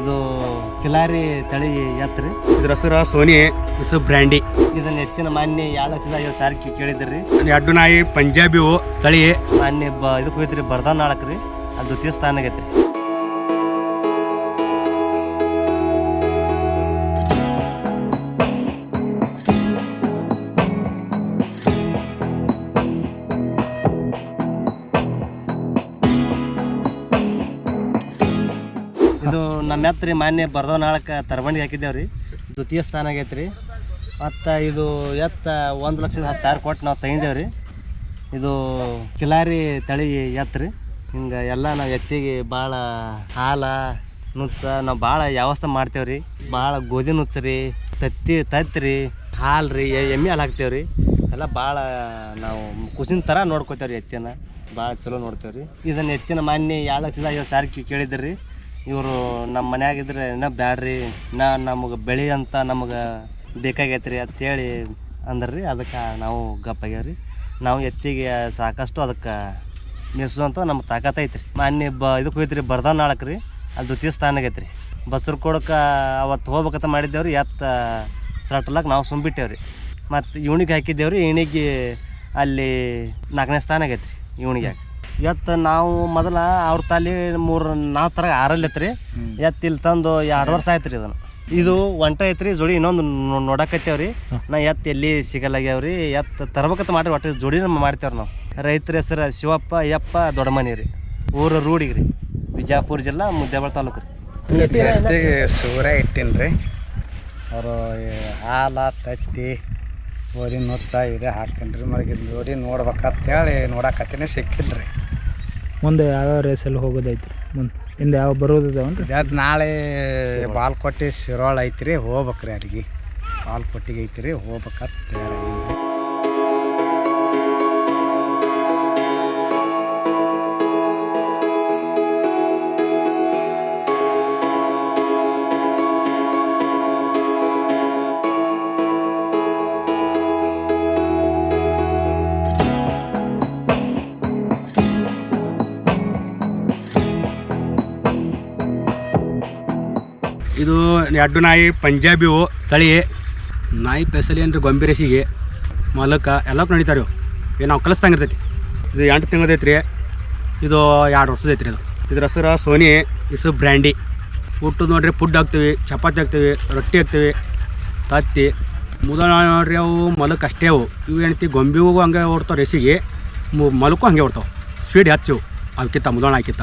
ಇದು ಚಿಲಾರಿ ತಳಿ ಎತ್ರಿ ಇದ್ರ ಹೆಸರು ಸೋನಿ ಹೆಸರು ಬ್ರ್ಯಾಂಡಿ. ಇದನ್ನ ಹೆಚ್ಚಿನ ಮಾನ್ಯ ಎರಡು ಲಕ್ಷದ ಐವತ್ತು ಸಾವಿರ ಕೇಳಿದ್ರಿ. ಎಡ್ಡು ನಾಯಿ ಪಂಜಾಬಿ ತಳಿ. ಮಾನ್ಯ ಬ ಇದಕ್ಕೆ ಹೋಯ್ತ್ರಿ ಬರ್ದಾವ್ ನಾಳಕ್ ರೀ ಅದು ದ್ವಿತೀಯ ಸ್ಥಾನ ಆಗೈತ್ರಿ. ಇದು ನಮ್ಮ ಎತ್ತರಿ ಮಾನ್ಯ ಬರ್ದವನಾಳಕ ತರಬಂಡಿಗೆ ಹಾಕಿದ್ದೇವ್ರಿ. ದ್ವಿತೀಯ ಸ್ಥಾನ ಆಗೈತ್ರಿ. ಮತ್ತು ಇದು ಎತ್ತ ಒಂದು ಲಕ್ಷದ ಹತ್ತು ಸಾವಿರ ಕೊಟ್ಟು ನಾವು ತೆಗಿದೇವ್ರಿ ಇದು ಕಿಲಾರಿ ತಳಿ ಎತ್ತರಿ ಹಿಂಗೆ ಎಲ್ಲ ನಾವು ಎತ್ತಿಗೆ ಭಾಳ ಹಾಲ ನುಚ್ಚ, ನಾವು ಭಾಳ ವ್ಯವಸ್ಥೆ ಮಾಡ್ತೇವ್ರಿ. ಭಾಳ ಗೋಧಿ ನುಚ್ಚ ರೀ, ತತ್ತಿ ತತ್ತಿರಿ ಹಾಲು ರೀ ಎಮ್ಮೆ ಹಾಲು ಹಾಕ್ತೇವ್ರಿ. ಎಲ್ಲ ಭಾಳ ನಾವು ಖುಷಿನ ಥರ ನೋಡ್ಕೋತೇವ್ರಿ ಎತ್ತಿನ. ಭಾಳ ಚಲೋ ನೋಡ್ತೇವ್ರಿ. ಇದನ್ನು ಎತ್ತಿನ ಮಾನ್ಯ ಎರಡು ಲಕ್ಷದ ಐವತ್ತು ಸಾವಿರ ಕೇಳಿದ್ರಿ. ಇವರು ನಮ್ಮ ಮನ್ಯಾಗಿದ್ರೆ ಇನ್ನ ಬ್ಯಾಡ್ರಿ ನಾ ನಮಗೆ ಬೆಳಿ ಅಂತ ನಮಗೆ ಬೇಕಾಗೈತ್ರಿ ಅಂತೇಳಿ ರೀ ಅದಕ್ಕೆ ನಾವು ಗಪ್ಪಾಗ್ಯಾವ್ರಿ ನಾವು ಎತ್ತಿಗೆ ಸಾಕಷ್ಟು ಅದಕ್ಕೆ ಮೇಯಿಸುವಂಥ ನಮ್ಮ ತಾಕತ್ ಐತ್ರಿ. ಮಾನ್ಯ ಬ ಇದಕ್ಕೆ ಹೋಯ್ತು ರೀ ಬರ್ದಾವ್ ನಾಳಕ್ಕೆ ರೀ ಅದು ದ್ವಿತೀಯ ಸ್ಥಾನ ರೀ ಬಸ್ರು ಕೊಡಕ್ಕೆ ಅವತ್ತು ಹೋಗ್ಬೇಕಂತ ಮಾಡಿದ್ದೇವ್ರಿ. ಎತ್ತ ಸಟ್ಲಾಕ್ ನಾವು ಸುಂಬಿಟ್ಟೇವ್ರಿ ಮತ್ತು ಇವಣಿಗೆ ಹಾಕಿದ್ದೇವ್ರಿ. ಇವಣಿಗೆ ಅಲ್ಲಿ ನಾಲ್ಕನೇ ಸ್ಥಾನ ಆಗೈತ್ರಿ. ಇವನಿಗೆ ಎತ್ತ ನಾವು ಮೊದಲ ಅವ್ರ ತಾಲಿ ಮೂರು ನಾವು ತರ ಆರಲ್ಲೈತ್ರಿ ಎತ್ತು ಇಲ್ಲಿ ತಂದು ಎರಡು ವರ್ಷ ಆಯ್ತು ರೀ ಇದನ್ನು. ಇದು ಒಂಟ ಐತ್ರಿ ಜೋಡಿ ಇನ್ನೊಂದು ನೋಡಕತ್ತೇವ್ರಿ. ನಾ ಎತ್ತ ಎಲ್ಲಿ ಸಿಗಲ್ಲಾಗ್ಯಾವ್ರಿ ಎತ್ತ ತರ್ಬೇಕಂತ ಮಾಡಿ ಒಟ್ಟು ಜೋಡಿನ ಮಾಡ್ತೇವ್ರಿ ನಾವು. ರೈತರ ಹೆಸರು ಶಿವಪ್ಪ ಅಯ್ಯಪ್ಪ ದೊಡ್ಡಮನಿ ರೀ. ಊರ ರೂಡಿಗೆ ರೀ ಬಿಜಾಪುರ ಜಿಲ್ಲಾ ಮುದ್ದೇಬಾಳ ತಾಲೂಕು ರೀ. ಸೂರ ಸೂರ್ಯ ಇಟ್ಟಿನಿ ರೀ. ಅವರು ಹಾಲ ತತ್ತಿ ಓದಿನ ನುಚ್ಚ ಇದೇ ಹಾಕ್ತೀನಿ ರೀ ನೋಡಿ ಜೋಡಿ ನೋಡ್ಬೇಕಂತೇಳಿ ನೋಡಕತ್ತೀನಿ ಸಿಕ್ಕಿಲ್ಲ ರೀ ಮುಂದೆ ಯಾವ್ಯಾವ ರೇಸಲ್ಲಿ ಹೋಗೋದೈತಿ ಮುಂದೆ ಹಿಂದೆ ಯಾವ ಬರೋದಿದಾವನ್ರಿ ಅದು ನಾಳೆ ಬಾಲ್ಕೊಟ್ಟಿ ಶಿರೋಳ ಐತ್ರಿ, ಹೋಗ್ಬೇಕ್ರಿ ಅಲ್ಲಿಗೆ ಬಾಲ್ಕೊಟ್ಟಿಗೆ ಐತ್ರಿ, ಹೋಗ್ಬೇಕಂತ ತಯಾರಾಗೀನಿ ಇದು ಎರಡು ನಾಯಿ ಪಂಜಾಬಿವು ತಳಿ. ನಾಯಿ ಪೆಸಲಿ ಅಂದ್ರೆ ಗೊಂಬೆ ರೇಸಿಗೆ, ಮಲಕ, ಎಲ್ಲ ನಡೀತಾರೆ ಏನು ನಾವು ಕಲಿಸ್ದಂಗೆ ಇರ್ತೈತಿ. ಇದು ಎಂಟು ತಿಂಗಳದೈತಿ ರೀ ಇದು ಎರಡು ವರ್ಷದೈತ್ರಿ ಇದು. ಇದ್ರ ಹೆಸರು ಸೋನಿ, ಇಸು ಬ್ರ್ಯಾಂಡಿ. ಊಟದ ನೋಡ್ರಿ ಫುಡ್ ಹಾಕ್ತೀವಿ, ಚಪಾತಿ ಹಾಕ್ತೀವಿ, ರೊಟ್ಟಿ ಹಾಕ್ತೀವಿ, ತತ್ತಿ. ಮುದ ನೋಡ್ರಿ ಅವು ಮಲಕ್ ಅಷ್ಟೇ ಅವು. ಇವು ಏನೈತಿ ಗೊಂಬೆಗೂ ಹಂಗೆ ಓಡ್ತಾವೆ ರೆಸಿಗೆ. ಮಲಕ್ಕೂ ಹಂಗೆ ಓಡ್ತಾವೆ. ಸ್ವೀಡ್ ಹಚ್ಚಿವು. ಅವಕ್ಕಿಂತ ಮುದೋಣ ಹಾಕಿತ್ತ